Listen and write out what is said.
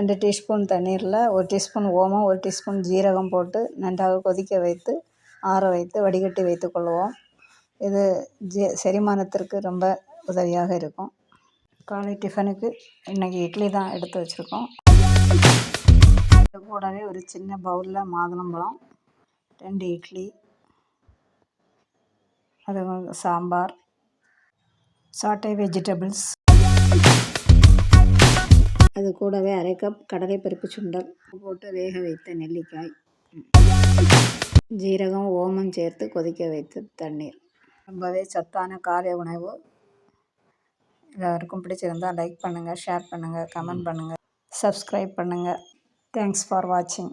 ரெண்டு டீஸ்பூன் தண்ணீரில் ஒரு டீஸ்பூன் ஓமம் ஒரு டீஸ்பூன் ஜீரகம் போட்டு நன்றாக கொதிக்க வைத்து ஆற வைத்து வடிகட்டி வைத்துக்கொள்வோம் இது ஜெ செரிமானத்திற்கு ரொம்ப உதவியாக இருக்கும். காலை டிஃபனுக்கு இன்றைக்கி இட்லி தான் எடுத்து வச்சுருக்கோம். கூடவே ஒரு சின்ன பவுலில் மாதுளம்பழம் ரெண்டு இட்லி அது சாம்பார் சாட்டை வெஜிடபிள்ஸ். அது கூடவே அரை கப் கடலைப்பருப்பு சுண்டல். போட்டு வேக வைத்த நெல்லிக்காய். ஜீரகம் ஓமம் சேர்த்து கொதிக்க வைத்த தண்ணீர். ரொம்பவே சத்தான காலை உணவு. எல்லாருக்கும் பிடிச்சிருந்தால் லைக் பண்ணுங்கள் ஷேர் பண்ணுங்கள் கமெண்ட் பண்ணுங்கள் சப்ஸ்கிரைப் பண்ணுங்கள் தேங்க்ஸ் ஃபார் வாட்சிங்